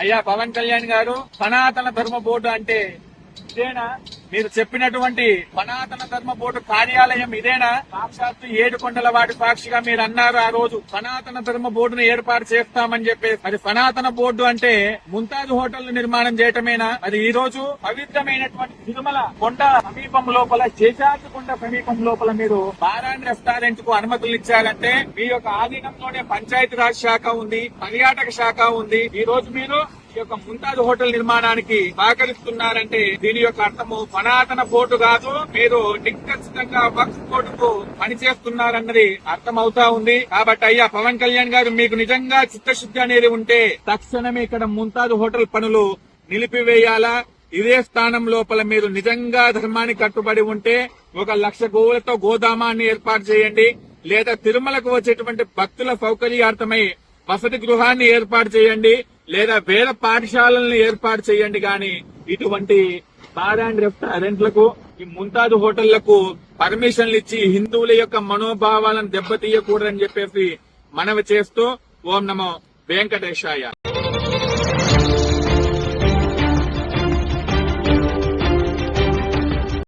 అయ్యా పవన్ కళ్యాణ్ గారు సనాతన ధర్మ బోర్డు అంటే ఇదేనా? మీరు చెప్పినటువంటి సనాతన ధర్మ బోర్డు కార్యాలయం ఇదేనా? సాక్షాత్తు ఏడుకొండల వాటి సాక్షిగా మీరు అన్నారు ఆ రోజు. సనాతన ధర్మ బోర్డును ఏర్పాటు చేస్తామని చెప్పి అది సనాతన బోర్డు అంటే ముంతాజ్ హోటల్ నిర్మాణం చేయటమేనా? అది ఈ రోజు పవిత్రమైనటువంటి తిరుమల కొండ సమీపం లోపల శేషాద్రి కొండ సమీపం లోపల మీరు బారాన్ రెస్టారెంట్కు అనుమతులు ఇచ్చారంటే మీ యొక్క ఆధీనంలోనే పంచాయతీరాజ్ శాఖ ఉంది పర్యాటక శాఖ ఉంది. ఈ రోజు మీరు ఈ యొక్క ముంతాజ్ హోటల్ నిర్మాణానికి సహకరిస్తున్నారంటే దీని యొక్క అర్థము సనాతన బోర్డు కాదు మీరు నిఖచ్చితంగా వక్స్ బోర్డుకు పనిచేస్తున్నారన్నది అర్థమవుతా ఉంది. కాబట్టి అయ్యా పవన్ కళ్యాణ్ గారు మీకు నిజంగా చిత్తశుద్ధి అనేది ఉంటే తక్షణమే ఇక్కడ ముంతాజ్ హోటల్ పనులు నిలిపివేయాలా? ఇదే స్థానం లోపల మీరు నిజంగా ధర్మానికి కట్టుబడి ఉంటే ఒక లక్ష గోవులతో గోదామాన్ని ఏర్పాటు చేయండి. లేదా తిరుమలకు వచ్చేటువంటి భక్తుల సౌకర్యార్థమై వసతి గృహాన్ని ఏర్పాటు చేయండి. లేదా వేల పాఠశాలలను ఏర్పాటు చేయండి గాని ఇటువంటి బార్ అండ్ రెస్టారెంట్లకు ఈ ముంతాజ్ హోటళ్ళకు పర్మిషన్లు ఇచ్చి హిందువుల యొక్క మనోభావాలను దెబ్బతీయకూడదని చెప్పేసి మనవి చేస్తూ ఓం నమో వెంకటేశాయ.